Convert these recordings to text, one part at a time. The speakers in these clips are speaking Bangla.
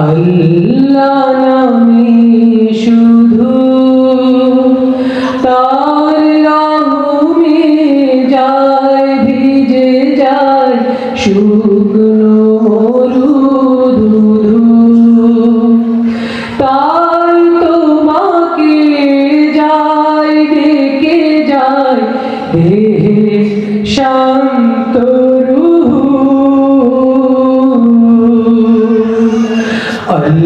আল্লাহ নামে শুধু তার রহমে যায় ভিজে যায় শুকনো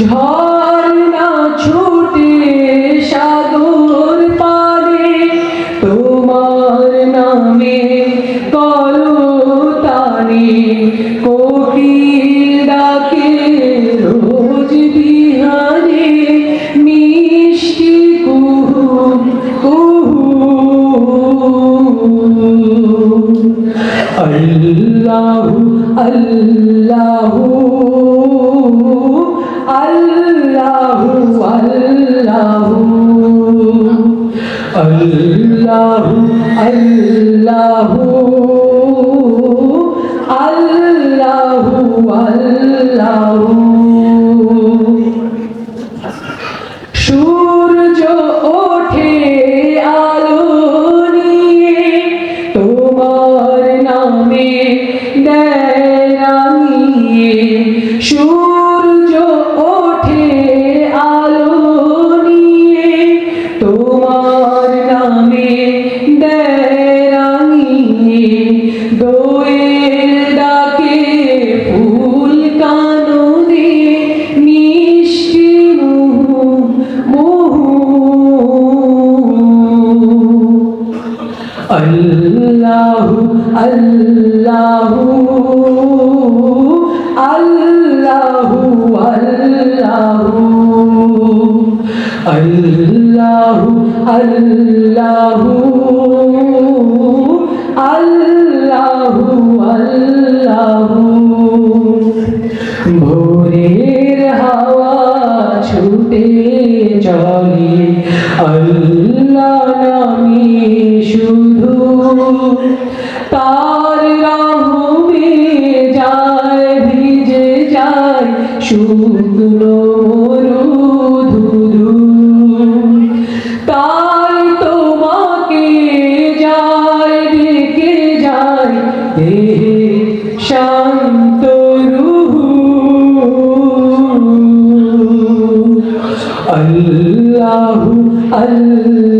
ঝর্ণা ছুটে সাগর পানে তোমার নামে করো তানে কোকিল ডাকে রোজ বিহারে, মিষ্টি কুহু কুহু আল্লাহু আল্লাহু अल्लाह अल्लाह আল্লাহ আল্লাহ আল্লাহ আল্লাহ আল্লাহ আল্লাহ আল্লাহ ভোরে তার রহমে যায়, ভিজে যায় শুকনো মরুধুধু তাই তোমাকে যায়, ডেকে যায় দেহে শান্ত আল্লাহু আল্লাহু